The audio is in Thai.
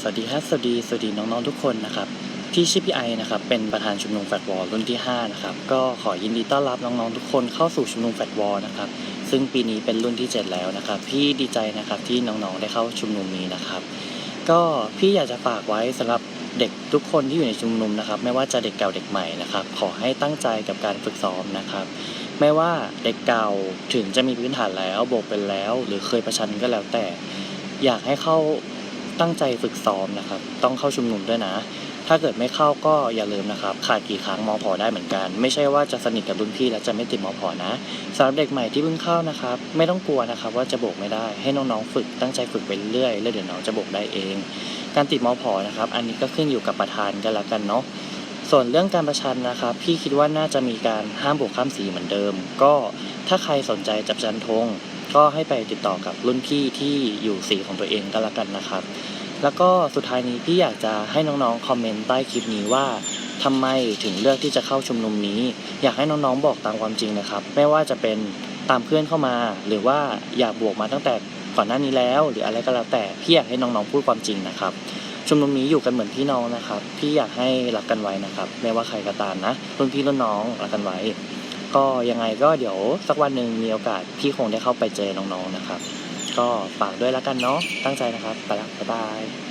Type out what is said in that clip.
สวัสดีครับสวัสดีสวัสดีน้องๆทุกคนนะครับพี่ชื่อพี่ไอนะครับเป็นประธานชุมนุมแฟดวอลรุ่นที่5นะครับก็ขอยินดีต้อนรับน้องๆทุกคนเข้าสู่ชุมนุมแฟดวอลนะครับซึ่งปีนี้เป็นรุ่นที่ 7 แล้วนะครับพี่ดีใจนะครับที่น้องๆได้เข้าชุมนุมนี้นะครับ ก็พี่อยากจะฝากไว้สำหรับเด็กทุกคนที่อยู่ในชุมนุมนะครับ ไม่ว่าจะเด็กเก่าเด็กใหม่นะครับ ขอให้ตั้งใจกับการฝึกซ้อมนะครับไม่ว่าเด็กเก่าถึงจะมีพื้นฐานแล้วโบกเป็นแล้ว หรือเคยประชันก็แล้วแต่ อยากให้เข้า ตั้งใจฝึกซ้อมนะครับ ต้องเข้าชุมนุมด้วยนะ ถ้าเกิดไม่เข้าก็อย่าลืมนะครับ ขาดกี่ครั้งมอพอได้เหมือนกัน ไม่ใช่ว่าจะสนิทกับรุ่นพี่แล้วจะไม่ติดมอพอนะสำหรับเด็กใหม่ที่เพิ่งเข้านะครับ ไม่ต้องกลัวนะครับ ว่าจะโบกไม่ได้ ให้น้องๆฝึกตั้งใจฝึกไปเรื่อยแล้วเดี๋ยวน้องจะโบกได้เอง การติดมอพอนะครับ อันนี้ก็ขึ้นอยู่กับประธานกันละกันเนาะส่วนเรื่องการประชันนะครับ พี่คิดว่าน่าจะมีการห้ามโบกข้ามสีเหมือนเดิม ก็ถ้าใครสนใจจับประชันธง ก็ให้ไปติดต่อกับรุ่นพี่ที่อยู่สีของตัวเองก็แล้วกันนะครับ แล้วก็สุดท้ายนี้พี่อยากจะให้น้องๆคอมเมนต์ใต้คลิปนี้ว่าทำไมถึงเลือกที่จะเข้าชุมนุมนี้ อยากให้น้องๆบอกตามความจริงนะครับ ไม่ว่าจะเป็นตามเพื่อนเข้ามา หรือว่าอยากบวกมาตั้งแต่ก่อนหน้านี้แล้ว หรืออะไรก็แล้วแต่พี่อยากให้น้องๆพูดความจริงนะครับชุมนุมนี้อยู่กันเหมือนพี่น้องนะครับ พี่อยากให้รักกันไว้นะครับ ไม่ว่าใครก็ตามนะรุ่นพี่รุ่นน้องรักกันไว้ ก็ยังไงก็เดี๋ยวสักวันหนึ่งมีโอกาสพี่คงได้เข้าไปเจอน้องๆนะครับ ก็ฝากด้วยแล้วกันเนาะตั้งใจนะครับไปละบ๊ายบาย